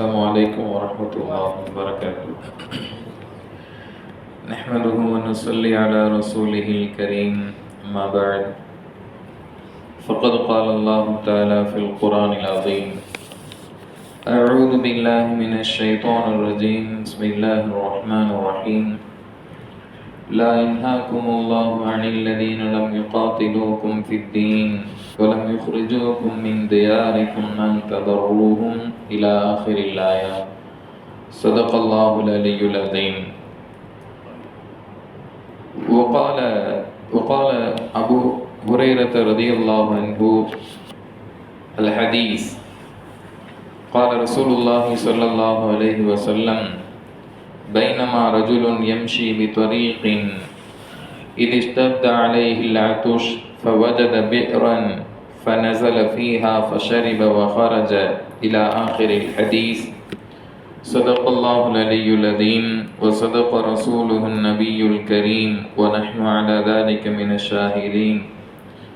السلام عليكم ورحمة الله وبركاته. نحمده ونصلي على رسوله الكريم أما بعد. فقد قال الله تعالى في القرآن العظيم أعوذ بالله من الشيطان الرجيم. بسم الله الرحمن الرحيم. لا ينهاكم الله عن الذين لم يقاتلوكم في الدين ولم يخرجوكم من دياركم أن تضروهم إلى آخر الآية. صدق الله العلي العظيم. وقال وقال أبو هريرة رضي الله عنه الحديث. قال رسول الله صلى الله عليه وسلم بينما رجل يمشي بطريق إذ اشتد عليه العطش فوجد بئرا فنزل فيها فشرب وخرج إلى آخر الحديث صدق الله العلي العظيم وصدق رسوله النبي الكريم ونحن على ذلك من الشاهدين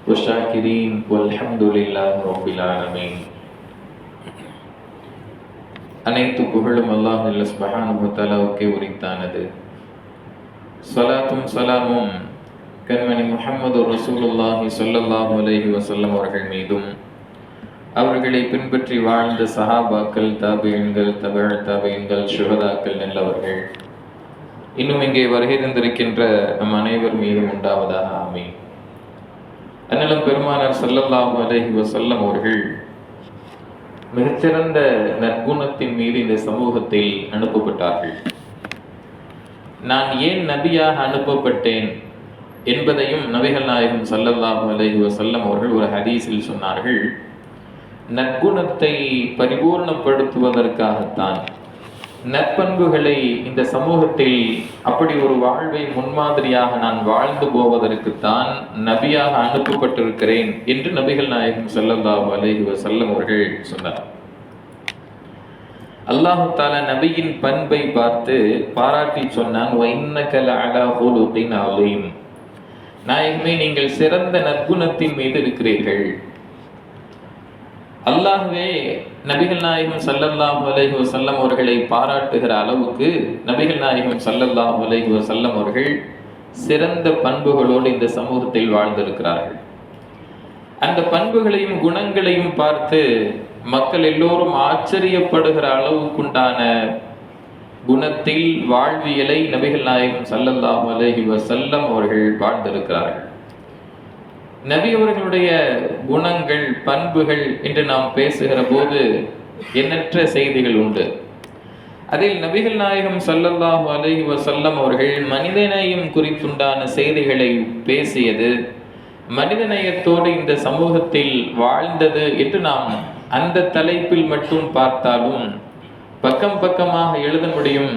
والشاكرين والحمد لله رب العالمين அனைத்து புகழும் அல்லாஹ் சுபஹானுபத்தாலாவுக்கே உரித்தானது சலாத்தும் சலாமும் கண்மணி முஹம்மது ரசூலுல்லாஹி ஸல்லல்லாஹு அலைஹி வஸல்லம் அவர்கள் மீதும் அவர்களை பின்பற்றி வாழ்ந்த சஹாபாக்கள் தாபியன்கள் தபழ் தாபியன்கள் சுகதாக்கள் நல்லவர்கள் இன்னும் இங்கே வருகை தந்திருக்கின்ற நம் அனைவர் மீதும் உண்டாவதாக ஆமீன். அண்ணலம் பெருமானார் சல்லல்லாஹு அலஹி வசல்லம் அவர்கள் மிகச்சிறந்த நற்குணத்தின் மீது இந்த சமூகத்தில் அனுப்பப்பட்டார்கள். நான் ஏன் நபியாக அனுப்பப்பட்டேன் என்பதையும் நபிகள் நாயகம் சல்லல்லாஹு அலஹி வசல்லம் அவர்கள் ஒரு ஹதீஸில் சொன்னார்கள். நற்குணத்தை பரிபூர்ணப்படுத்துவதற்காகத்தான். நற்பண்புகளை இந்த சமூகத்தில் அப்படி ஒரு வாழ்வை முன்மாதிரியாக நான் வாழ்ந்து போவதற்குத்தான் நபியாக அனுப்பப்பட்டிருக்கிறேன் என்று நபிகள் நாயகம் ஸல்லல்லாஹு அலைஹி வஸல்லம் அவர்கள் சொன்னார். அல்லாஹு தாலா நபியின் பண்பை பார்த்து பாராட்டி சொன்னான் நாயகமே நீங்கள் சிறந்த நற்குணத்தின் மீது இருக்கிறீர்கள். அல்லாஹுவே நபிகள் நாயகம் சல்லல்லாஹ் அலைஹி வசல்லம் அவர்களை பாராட்டுகிற அளவுக்கு நபிகள் நாயகம் சல்லல்லாஹ் அலைஹி வசல்லம் அவர்கள் சிறந்த பண்புகளோடு இந்த சமூகத்தில் வாழ்ந்திருக்கிறார்கள். அந்த பண்புகளையும் குணங்களையும் பார்த்து மக்கள் எல்லோரும் ஆச்சரியப்படுகிற அளவுக்குண்டான குணத்தில் வாழ்வியலை நபிகள் நாயகம் சல்லல்லாஹ் அலைஹி வசல்லம் அவர்கள் வாழ்ந்திருக்கிறார்கள். நபி அவர்களுடைய குணங்கள் பண்புகள் என்று நாம் பேசுகிற போது எண்ணற்ற செய்திகள் உண்டு. அதில் நபிகள் நாயகம் சல்லல்லாஹு அலஹி வசல்லம் அவர்கள் மனிதநேயம் குறித்துண்டான செய்திகளை பேசியது மனிதநேயத்தோடு இந்த சமூகத்தில் வாழ்ந்தது என்று நாம் அந்த தலைப்பில் மட்டும் பார்த்தாலும் பக்கம் பக்கமாக எழுத முடியும்.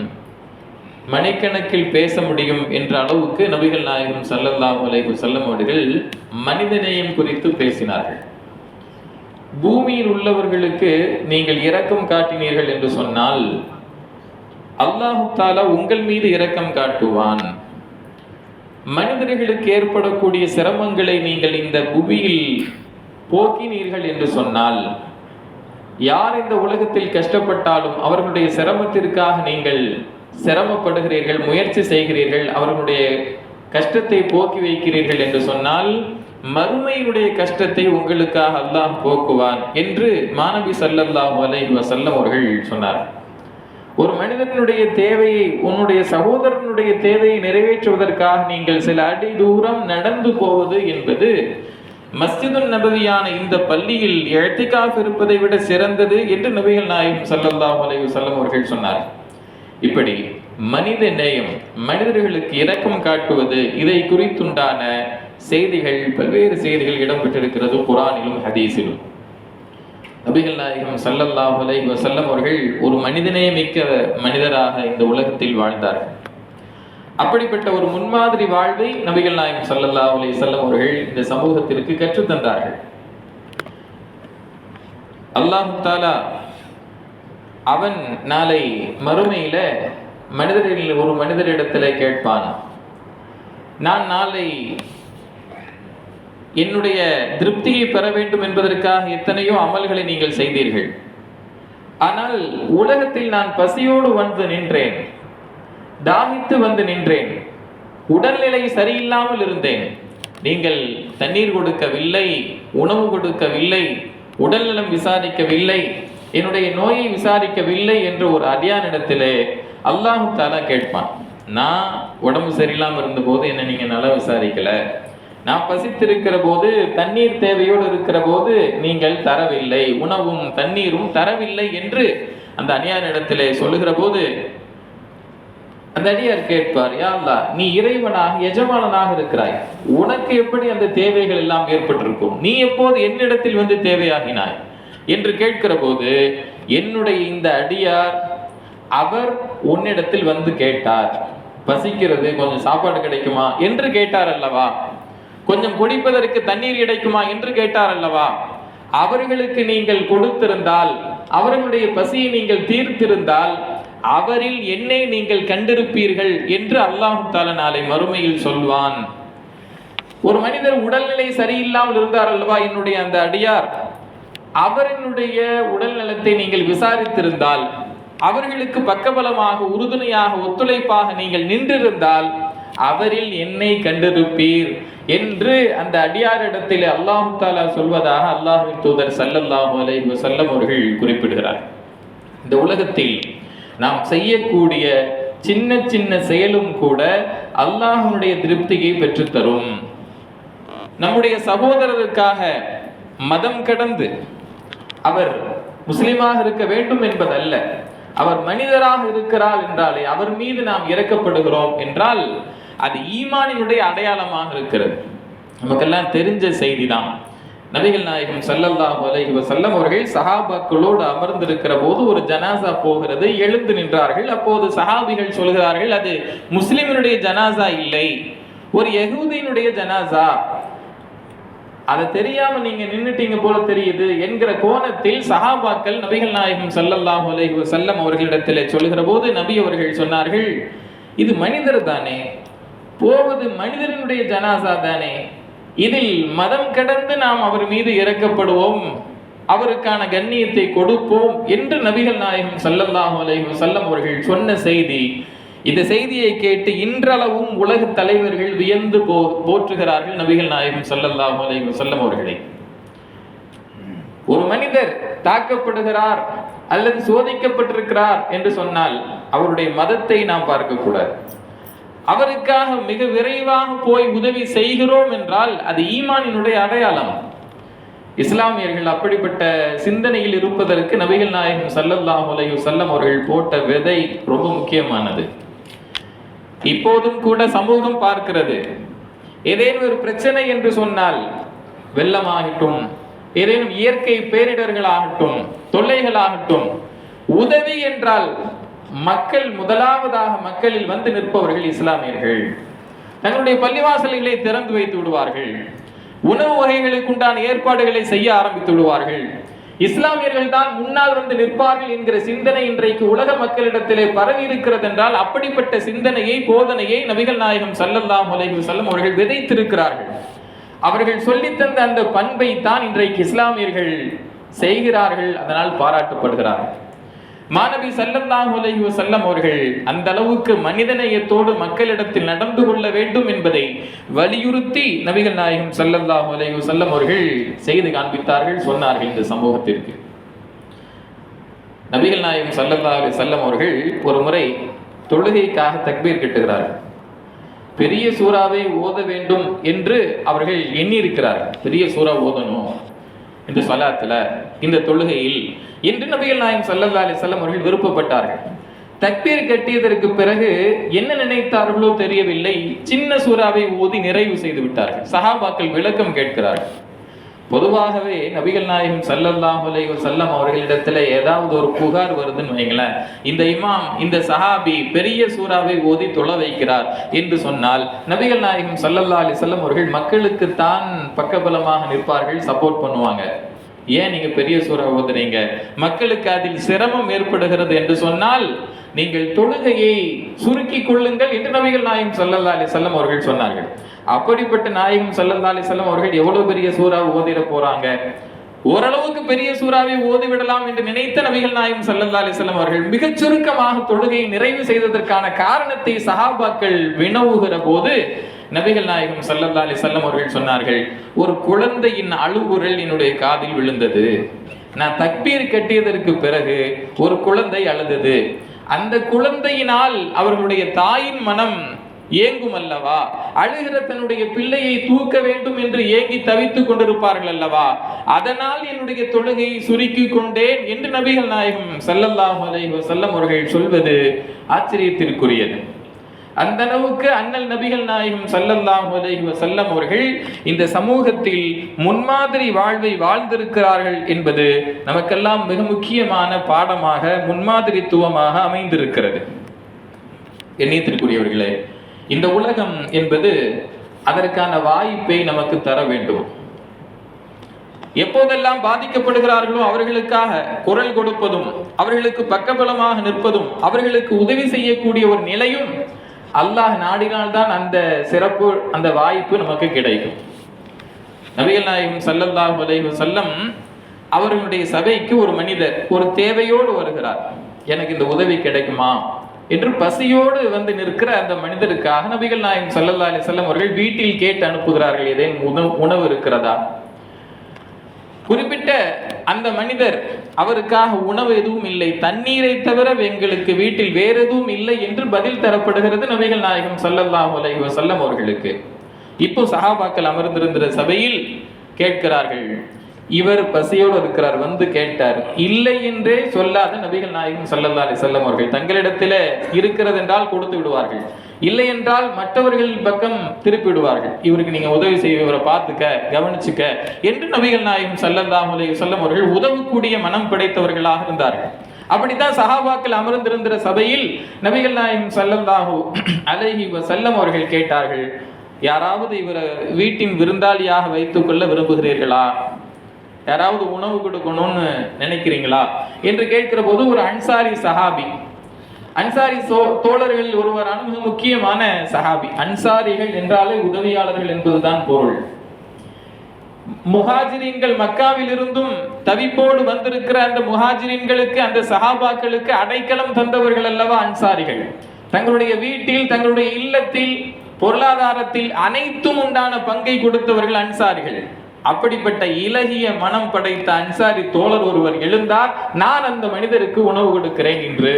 மணிக்கணக்கில் பேச முடியும் என்ற அளவுக்கு நபிகள் நாயகம் சல்லல்லாஹு அலைஹி அவர்கள் மனிதநேயம் குறித்து பேசினார்கள். பூமியில் உள்ளவர்களுக்கு நீங்கள் இரக்கம் காட்டினீர்கள் என்று சொன்னால் அல்லாஹு தாலா உங்கள் மீது இரக்கம் காட்டுவான். மனிதர்களுக்கு ஏற்படக்கூடிய சிரமங்களை நீங்கள் இந்த புவியில் போக்கினீர்கள் என்று சொன்னால் யார் இந்த உலகத்தில் கஷ்டப்பட்டாலும் அவர்களுடைய சிரமத்திற்காக நீங்கள் சிரமப்படுகிறீர்கள் முயற்சி செய்கிறீர்கள் அவர்களுடைய கஷ்டத்தை போக்கி வைக்கிறீர்கள் என்று சொன்னால் மறுமையினுடைய கஷ்டத்தை உங்களுக்காக அல்லாஹ் போக்குவான் என்று மாணவி சல்லல்லாஹு அலைஹி வசல்லம் அவர்கள் சொன்னார். ஒரு மனிதனுடைய தேவையை உன்னுடைய சகோதரனுடைய தேவையை நிறைவேற்றுவதற்காக நீங்கள் சில அடி தூரம் நடந்து போவது என்பது மஸ்ஜிதுன் நபவியான இந்த பள்ளியில் எழுத்திக்காக இருப்பதை விட சிறந்தது என்று நபிகள் நாயகம் சல்லல்லாஹு அலைஹி வசல்லம் அவர்கள் சொன்னார் இப்படி மனித நேயம் மனிதர்களுக்கு இரக்கம் காட்டுவது இதை குறித்துண்டான செய்திகள் பல்வேறு செய்திகள் இடம்பெற்றிருக்கிறது குரானிலும் ஹதீஸிலும். நபிகள் நாயகம் சல்லல்லாஹு அலைஹி வஸல்லம் அவர்கள் ஒரு மனிதநேயமிக்க மனிதராக இந்த உலகத்தில் வாழ்ந்தார்கள். அப்படிப்பட்ட ஒரு முன்மாதிரி வாழ்வை நபிகள் நாயகம் சல்லல்லா அலைஹி செல்லம் அவர்கள் இந்த சமூகத்திற்கு கற்றுத்தந்தார்கள். அல்லாஹு தாலா அவன் நாளை மறுமையில் மனிதர்களில் ஒரு மனிதரிடத்தில் கேட்பான். நான் நாளை என்னுடைய திருப்தியை பெற வேண்டும் என்பதற்காக எத்தனையோ அமல்களை நீங்கள் செய்தீர்கள். ஆனால் உலகத்தில் நான் பசியோடு வந்து நின்றேன். தாகித்து வந்து நின்றேன். உடல்நிலை சரியில்லாமல் இருந்தேன். நீங்கள் தண்ணீர் கொடுக்கவில்லை உணவு கொடுக்கவில்லை உடல்நலம் விசாரிக்கவில்லை என்னுடைய நோயை விசாரிக்கவில்லை என்று ஒரு அடியானிடத்திலே அல்லாஹு தாலா கேட்பான். நான் உடம்பு சரியில்லாமல் இருந்தபோது என்ன நீங்க நல்லா விசாரிக்கல. நான் பசித்திருக்கிற போது தண்ணீர் தேவையோடு இருக்கிற போது நீங்கள் தரவில்லை. உணவும் தண்ணீரும் தரவில்லை என்று அந்த அடியானிடத்திலே சொல்லுகிற போது அந்த அடியார் கேட்பார் யா அல்லாஹ் நீ இறைவனாக எஜமானனாக இருக்கிறாய். உனக்கு எப்படி அந்த தேவைகள் எல்லாம் ஏற்பட்டிருக்கும்? நீ எப்போது என்னிடத்தில் வந்து தேவையாகினாய்? என்று கேட்கிற போது என்னுடைய இந்த அடியார் அவர் உன்னிடத்தில் வந்து கேட்டார். பசிக்கிறது கொஞ்சம் சாப்பாடு கிடைக்குமா? என்று கேட்டார் அல்லவா? கொஞ்சம் குடிப்பதற்கு தண்ணீர் கிடைக்குமா? என்று கேட்டார் அல்லவா? அவர்களுக்கு நீங்கள் கொடுத்திருந்தால் அவர்களுடைய பசியை நீங்கள் தீர்த்திருந்தால் அவரில் என்னை நீங்கள் கண்டிருப்பீர்கள் என்று அல்லாஹு தால நாளை மறுமையில் சொல்வான். ஒரு மனிதர் உடல்நிலை சரியில்லாமல் இருந்தார் அல்லவா? என்னுடைய அந்த அடியார். அவரினுடைய உடல் நலத்தை நீங்கள் விசாரித்திருந்தால் அவர்களுக்கு பக்கபலமாக உறுதுணையாக ஒத்துழைப்பாக நீங்கள் நின்றிருந்தால் அவரில் என்னை கண்டிருப்பீர் என்று அந்த அடியாரிடத்தில் அல்லாஹு தாலா சொல்வதாக அல்லாஹின் தூதர் சல்லல்லாஹு அலை வஸல்லம் அவர்கள் குறிப்பிடுகிறார். இந்த உலகத்தில் நாம் செய்யக்கூடிய சின்ன சின்ன செயலும் கூட அல்லாஹனுடைய திருப்தியை பெற்றுத்தரும். நம்முடைய சகோதரருக்காக மதம் கடந்து அவர் முஸ்லிமாக இருக்க வேண்டும் என்பதல்ல. அவர் மனிதராக இருக்கிறார் என்றாலே அவர் மீது நாம் இறக்கப்படுகிறோம் என்றால் அது ஈமானினுடைய அடையாளமாக இருக்கிறது. நமக்கெல்லாம் தெரிஞ்ச செய்திதான். நபிகள் நாயகம் சல்லல்லாஹு அலைஹி வசல்லம் அவர்கள் சஹாபாக்களோடு அமர்ந்திருக்கிற போது ஒரு ஜனாசா போகிறது எழுந்து நின்றார்கள். அப்போது சஹாபிகள் சொல்கிறார்கள் அது முஸ்லிமினுடைய ஜனாசா இல்லை. ஒரு யகூதியினுடைய ஜனாசா. அதை தெரியாம நீங்க நின்னுட்டீங்க போல தெரியுது என்கிற கோணத்தில் சஹாபாக்கள் நபிகள் நாயகம் சல்லல்லாஹு அலைஹி வஸல்லம் அவர்களிடத்தில் சொல்லுகிற போது நபி அவர்கள் சொன்னார்கள் இது மனிதர் தானே போவது மனிதனுடைய ஜனாசா தானே இதில் மதம் கடந்து நாம் அவர் மீது இறக்கப்படுவோம் அவருக்கான கண்ணியத்தை கொடுப்போம் என்று நபிகள் நாயகம் சல்லல்லாஹு அலைஹி வஸல்லம் அவர்கள் சொன்ன செய்தி. இந்த செய்தியை கேட்டு இன்றளவும் உலக தலைவர்கள் வியந்து போ போற்றுகிறார்கள் நபிகள் நாயகம் ஸல்லல்லாஹு அலைஹி அவர்களை. ஒரு மனிதர் தாக்கப்படுகிறார் அல்லது சோதிக்கப்பட்டிருக்கிறார் என்று சொன்னால் அவருடைய மதத்தை நாம் பார்க்கக்கூடாது. அவருக்காக மிக விரைவாக போய் உதவி செய்கிறோம் என்றால் அது ஈமானினுடைய அடையாளம். இஸ்லாமியர்கள் அப்படிப்பட்ட சிந்தனையில் இருப்பதற்கு நபிகள் நாயகம் சல்லல்லாஹ் அலையு வஸல்லம் அவர்கள் போட்ட விதை ரொம்ப முக்கியமானது. இப்போதும் கூட சமூகம் பார்க்கிறது. ஏதேனும் ஒரு பிரச்சனை என்று சொன்னால் வெள்ளமாகட்டும் ஏதேனும் இயற்கை பேரிடர்களாகட்டும் தொல்லைகளாகட்டும் உதவி என்றால் மக்கள் முதலாவதாக மக்களில் வந்து நிற்பவர்கள் இஸ்லாமியர்கள். தங்களுடைய பள்ளிவாசல்களை திறந்து வைத்து விடுவார்கள். உணவு வகைகளுக்கு உண்டான ஏற்பாடுகளை செய்ய ஆரம்பித்து விடுவார்கள். இஸ்லாமியர்கள் தான் முன்னால் வந்து நிற்பார்கள் என்கிற சிந்தனை இன்றைக்கு உலக மக்களிடத்திலே பரவி இருக்கிறது என்றால் அப்படிப்பட்ட சிந்தனையை போதனையை நபிகள் நாயகம் ஸல்லல்லாஹு அலைஹி செல்லும் அவர்கள் விதைத்திருக்கிறார்கள். அவர்கள் சொல்லித் தந்த அந்த பண்பை தான் இன்றைக்கு இஸ்லாமியர்கள் செய்கிறார்கள் அதனால் பாராட்டப்படுகிறார்கள். மாணவி ஸல்லல்லாஹு அலைஹி வஸல்லம் அவர்கள் அந்த அளவுக்கு மனிதநேயத்தோடு மக்களிடத்தில் நடந்து கொள்ள வேண்டும் என்பதை வலியுறுத்தி நபிகள் நாயகம் ஸல்லல்லாஹு அலைஹி அவர்கள் செய்து காண்பித்தார்கள் சொன்னார்கள் இந்த சமூகத்திற்கு. நபிகள் நாயகம் ஸல்லல்லாஹு அலைஹி அவர்கள் ஒரு முறை தொழுகைக்காக தக்பீர் கட்டுகிறார்கள். பெரிய சூறாவை ஓத வேண்டும் என்று அவர்கள் எண்ணியிருக்கிறார்கள். பெரிய சூறா ஓதணும். இந்த சலாத்துல இந்த தொழுகையில் என்று நபிகள் நாயம் ஸல்லல்லாஹு அலி வஸல்லம் அவர்கள் விருப்பப்பட்டார்கள். தக்பீர் கட்டியதற்கு பிறகு என்ன நினைத்தார்களோ தெரியவில்லை. சின்ன சூறாவை ஓதி நிறைவு செய்து விட்டார்கள். சஹாபாக்கள் விளக்கம் கேட்கிறார்கள். பொதுவாகவே நபிகள் நாயகம் சல்லல்லாஹ் அலைஹி அவர்களிடத்துல ஏதாவது ஒரு புகார் வருதுன்னு வைங்களேன். இந்த இமாம் இந்த சஹாபி பெரிய சூறாவை ஓதி தொழ வைக்கிறார் என்று சொன்னால் நபிகள் நாயகம் சல்லல்லா அலி வஸல்லம் அவர்கள் மக்களுக்கு தான் பக்கபலமாக நிற்பார்கள் சப்போர்ட் பண்ணுவாங்க. ஏன் நீங்க பெரிய சூறா ஓதுறீங்க? மக்களுக்கு அதில் சிரமம் ஏற்படுகிறது என்று சொன்னால் நீங்கள் தொழுகையை சுருக்கிக் கொள்ளுங்கள் என்று நபிகள் நாயகம் சல்லல்லா அலி வஸல்லம் அவர்கள் சொன்னார்கள். அப்படிப்பட்ட நாயகம் சல்லந்தாலி செல்லம் அவர்கள் எவ்வளவு பெரிய சூறா ஓதிட போறாங்க? ஓரளவுக்கு பெரிய சூறாவை ஓதிவிடலாம் என்று நினைத்த நபிகள் நாயகம் சல்லந்தாலி செல்லம் அவர்கள் மிகச் சுருக்கமாக தொழுகையை நிறைவு செய்ததற்கான காரணத்தை சஹாபாக்கள் வினவுகிற போது நபிகள் நாயகம் சல்லந்தாலி செல்லம் அவர்கள் சொன்னார்கள் ஒரு குழந்தையின் அழுகுரல் என்னுடைய காதில் விழுந்தது. நான் தக்பீர் கட்டியதற்கு பிறகு ஒரு குழந்தை அழுதது. அந்த குழந்தையினால் அவர்களுடைய தாயின் மனம் ஏங்கும் அல்லவா? அழுகிற தன்னுடைய பிள்ளையை தூக்க வேண்டும் என்று ஏங்கி தவித்துக் கொண்டிருப்பார்கள் அல்லவா? அதனால் என்னுடைய தொழுகையை சுருக்கிக் கொண்டேன் என்று நபிகள் நாயகம் சல்லல்லாஹ் அலைஹோ செல்லம் அவர்கள் சொல்வது ஆச்சரியத்திற்குரியது. அந்த அளவுக்கு அண்ணல் நபிகள் நாயகம் சல்லல்லாஹ் அலைஹி செல்லம் அவர்கள் இந்த சமூகத்தில் முன்மாதிரி வாழ்வை வாழ்ந்திருக்கிறார்கள் என்பது நமக்கெல்லாம் மிக முக்கியமான பாடமாக முன்மாதிரித்துவமாக அமைந்திருக்கிறது. எண்ணியத்திற்குரியவர்களே இந்த உலகம் என்பது அதற்கான வாய்ப்பை நமக்கு தர வேண்டும். எப்போதெல்லாம் பாதிக்கப்படுகிறார்களோ அவர்களுக்காக குரல் கொடுப்பதும் அவர்களுக்கு பக்கபலமாக நிற்பதும் அவர்களுக்கு உதவி செய்யக்கூடிய ஒரு நிலையும் அல்லாஹ் நாடினால்தான் அந்த சிறப்பு அந்த வாய்ப்பு நமக்கு கிடைக்கும். நபிகள் நாயகம் சல்லல்லாஹ் அலைஹி வஸல்லம் அவர்களுடைய சபைக்கு ஒரு மனிதர் ஒரு தேவையோடு வருகிறார். எனக்கு இந்த உதவி கிடைக்குமா? என்று பசியோடு வந்து நிற்கிற அந்த மனிதருக்காக நபிகள் நாயகம் ஸல்லல்லாஹு அலி செல்லம் அவர்கள் வீட்டில் கேட்டு அனுப்புகிறார்கள் ஏதேனும் உணவு உணவு இருக்கிறதா? குறிப்பிட்ட அந்த மனிதர் அவருக்காக உணவு எதுவும் இல்லை தண்ணீரை தவிர எங்களுக்கு வீட்டில் வேற எதுவும் இல்லை என்று பதில் தரப்படுகிறது நபிகள் நாயகம் சல்லல்லாஹ் அலைஹி வசல்லம் அவர்களுக்கு. இப்போ சஹாபாக்கள் அமர்ந்திருந்த சபையில் கேட்கிறார்கள் இவர் பசியோடு இருக்கிறார் வந்து கேட்டார் இல்லை என்றே சொல்லாத நபிகள் நாயகம் சல்லல்லா அலி செல்லம் அவர்கள் தங்களிடத்திலே இருக்கிறது என்றால் கொடுத்து விடுவார்கள். இல்லை என்றால் மற்றவர்கள் பக்கம் திருப்பி விடுவார்கள். இவருக்கு நீங்க உதவி செய்ய இவரை பார்த்துக்க கவனிச்சுக்க என்று நபிகள் நாயகம் ஸல்லல்லாஹு அலைஹி செல்லம் அவர்கள் உதவக்கூடிய மனம் படைத்தவர்களாக இருந்தார்கள். அப்படித்தான் சஹாபாக்கள் அமர்ந்திருந்த சபையில் நபிகள் நாயகம் சல்லல்லாஹு அலஹி செல்லம் அவர்கள் கேட்டார்கள் யாராவது இவரை வீட்டின் விருந்தாளியாக வைத்துக் கொள்ள விரும்புகிறீர்களா? யாராவது உணவு கொடுக்கணும்னு நினைக்கிறீங்களா? என்று கேட்கிற போது ஒரு அன்சாரி சஹாபி அன்சாரி சோ தோழர்கள் ஒருவரான மிக முக்கியமான சஹாபி. அன்சாரிகள் என்றாலே உதவியாளர்கள் என்பதுதான் பொருள். முஹாஜிரீன்கள் மக்காவில் இருந்தும் தவிப்போடு வந்திருக்கிற அந்த முஹாஜிரீன்களுக்கு அந்த சஹாபாக்களுக்கு அடைக்கலம் தந்தவர்கள் அல்லவா அன்சாரிகள். தங்களுடைய வீட்டில் தங்களுடைய இல்லத்தில் பொருளாதாரத்தில் அனைத்தும் உண்டான பங்கை கொடுத்தவர்கள் அன்சாரிகள். அப்படிப்பட்ட இலகிய மனம் படைத்த அன்சாரி தோழர் ஒருவர் எழுந்தார் நான் அந்த மனிதருக்கு உணவு கொடுக்கிறேன் என்று.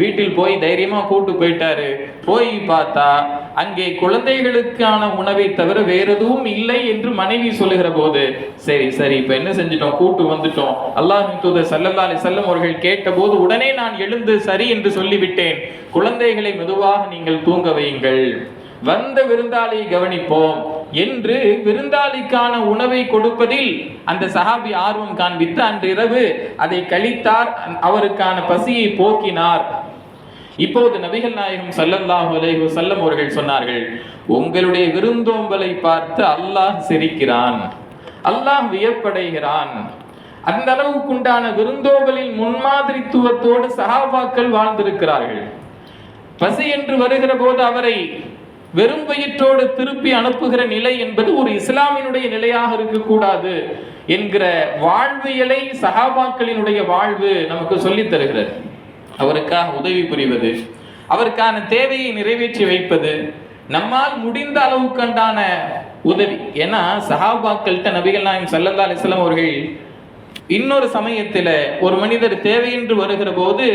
வீட்டில் போய் தைரியமா கூட்டு போயிட்டாரு. போய் பார்த்தா அங்கே குழந்தைகளுக்கான உணவை தவிர வேற எதுவும் இல்லை என்று மனைவி சொல்லுகிற போது சரி சரி இப்ப என்ன செஞ்சிட்டோம்? கூட்டு வந்துட்டோம். அல்லாஹின் தூதர் சல்லல்லா அலி செல்லம் அவர்கள் கேட்டபோது உடனே நான் எழுந்து சரி என்று சொல்லிவிட்டேன். குழந்தைகளை மெதுவாக நீங்கள் தூங்க வையுங்கள். வந்த விருந்தாளியை கவனிப்போம். என்று விருந்தாளிக்கான உணவை கொடுப்பதில் அந்த சஹாபி ஆர்வம் காண்பித்து அன்றிரவு அதை கழித்தார். அவருக்கான பசியை போக்கினார். இப்போது நபிகள் நாயகம் சல்லல்லாஹு அலைஹு வஸல்லம் அவர்கள் சொன்னார்கள் உங்களுடைய விருந்தோம்பலை பார்த்து அல்லாஹ் சிரிக்கிறான் அல்லாஹ் வியப்படைகிறான். அந்த அளவுக்குண்டான விருந்தோம்பலின் முன்மாதிரித்துவத்தோடு சஹாபாக்கள் வாழ்ந்திருக்கிறார்கள். பசி என்று வருகிற போது அவரை வெறும் வயிற்றோடு திருப்பி அனுப்புகிற நிலை என்பது ஒரு இஸ்லாமினுடைய நிலையாக இருக்கக்கூடாது என்கிற வாழ்வியலை சகாபாக்களினுடைய வாழ்வு நமக்கு சொல்லித் தருகிறது. அவருக்காக உதவி புரிவது அவருக்கான தேவையை நிறைவேற்றி வைப்பது நம்மால் முடிந்த அளவுக்குண்டான உதவி. ஏன்னா சஹாபாக்கள்கிட்ட நபிகள் நாயம் சல்லல்லா அலிஸ்லாம் அவர்கள் இன்னொரு சமயத்துல ஒரு மனிதர் தேவையென்று வருகிற போது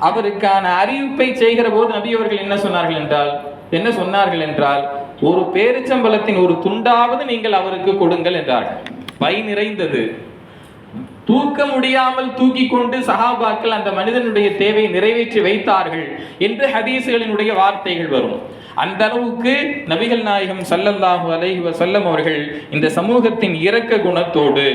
அவருக்கான அறிவிப்பை செய்கிற போது நபி அவர்கள் என்ன சொன்னார்கள் என்றால் என்ன சொன்னார்கள் என்றால் ஒரு பேரிச்சம்பளத்தின் ஒரு துண்டாவது நீங்கள் அவருக்கு கொடுங்கள் என்றார்கள் பை நிறைந்தது. தூக்க முடியாமல் தூக்கி கொண்டு சஹாபாக்கள் அந்த மனிதனுடைய தேவையை நிறைவேற்றி வைத்தார்கள் என்று ஹதீசுகளினுடைய வார்த்தைகள் வரும். அந்த அளவுக்கு நபிகள் நாயகம் சல்லல்லாஹு அலைஹி வசல்லம் அவர்கள் இந்த சமூகத்தின் இரக்க குணத்தோடு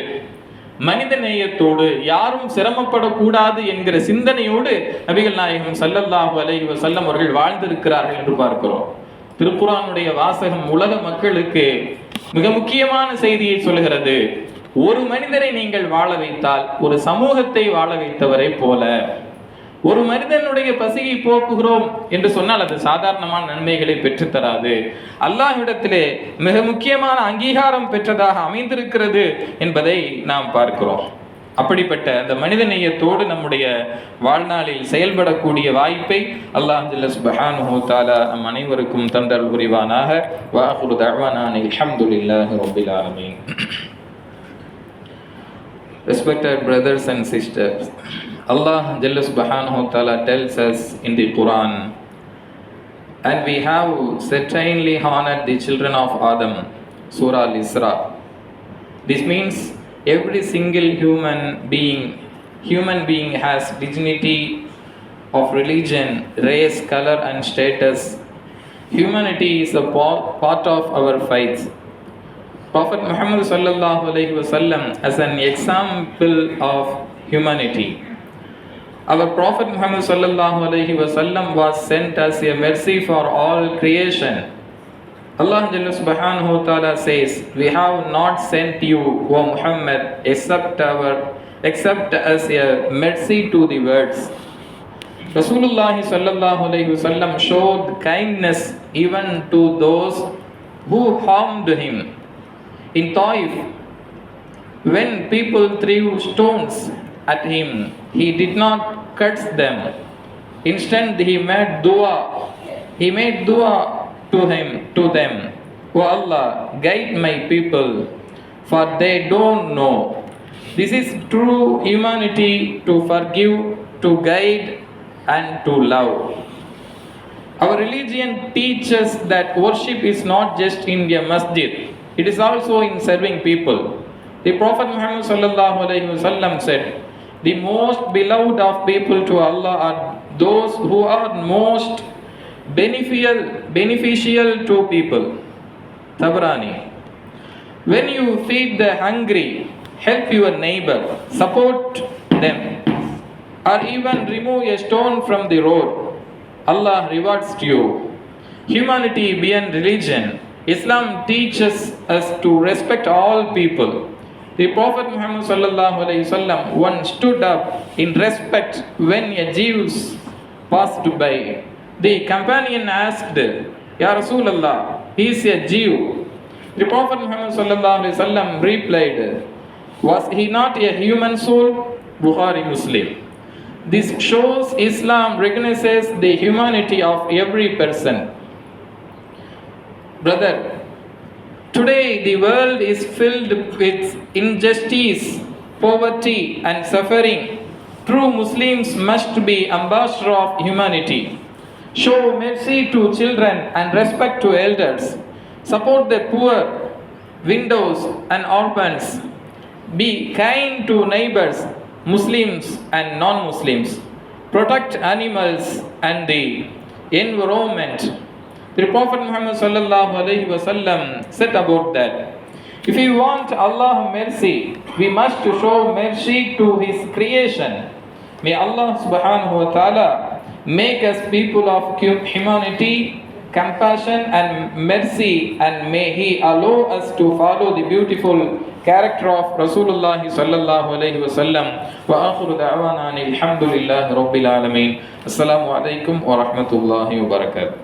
மனித நேயத்தோடு யாரும் சிரமப்படக்கூடாது என்கிற சிந்தனையோடு நபிகள் நாயகம் சல்லல்லாஹு அலைஹி வஸல்லம் அவர்கள் வாழ்ந்திருக்கிறார்கள் என்று பார்க்கிறோம். திருக்குறானுடைய வாசகம் உலக மக்களுக்கு மிக முக்கியமான செய்தியை சொல்கிறது ஒரு மனிதரை நீங்கள் வாழ வைத்தால் ஒரு சமூகத்தை வாழ வைத்தவரை போல ஒரு மனிதனுடைய பசியை போக்குகிறோம் என்று சொன்னால் அது சாதாரணமான நன்மைகளை பெற்றுத்தராது அல்லாஹ்விடத்திலே மிக முக்கியமான அங்கீகாரம் பெற்றதாக அமைந்திருக்கிறது என்பதை நாம் பார்க்கிறோம். அப்படிப்பட்ட அந்த மனித நேயத்தோடு நம்முடைய வாழ்நாளில் செயல்படக்கூடிய வாய்ப்பை அல்லாஹ் ஜல்ல நம் அனைவருக்கும் தந்தல் புரிவானாக. வாஹுரு தஹ்வானான் அல்ஹம்துலில்லாஹி ரப்பில் ஆலமீன். Respected brothers and sisters, Allah Subhanahu wa Ta'ala tells us in the Quran, and we have certainly honored the children of Adam, Surah Al Isra. This means every single human being, human being has dignity of religion, race, color, and status. Humanity is a pa- part of our faith. Prophet Muhammad sallallahu alaihi wasallam as an example of humanity. Our Prophet Muhammad wasallam was sent as a mercy for all creation. Allah subhanahu wa ta'ala says, We have not sent you, O Muhammad, except our except as a mercy to the words. Rasulullah sallallahu alaihi wasallam showed kindness even to those who harmed him. In Taif, when people threw stones at him, he did not curse them. Instead, he made dua. He made dua to him, to them. O Allah, guide my people, for they don't know. This is true humanity to forgive, to guide, and to love. Our religion teaches that worship is not just in a masjid, it is also in serving people. The Prophet Muhammad said, "The most beloved of people to Allah are those who are most beneficial beneficial to people." Tabrani. When you feed the hungry, help your neighbor, support them, or even remove a stone from the road, Allah rewards you. Humanity beyond religion. Islam teaches us to respect all people. The Prophet Muhammad once stood up in respect when a Jew passed by. The companion asked, Ya Rasulallah, he is a Jew. The Prophet Muhammad replied, Was he not a human soul? Bukhari Muslim. This shows Islam recognizes the humanity of every person. Brother, today the world is filled with injustice, poverty, and suffering. True Muslims must be ambassadors of humanity. Show mercy to children and respect to elders. Support the poor, widows, and orphans. Be kind to neighbors, Muslims and non Muslims. Protect animals and the environment. The Prophet Muhammad wasallam said about that. If we want Allah mercy, we must show mercy to His creation. May Allah subhanahu wa ta'ala make us people of humanity, compassion, and mercy, and may He allow us to follow the beautiful character of Rasulullah sallallahu alayhi wa sallam. Wa akhiru da'wana alhamdulillahi rabbil alameen. Assalamu alaikum wa rahmatullahi wa barakatuh.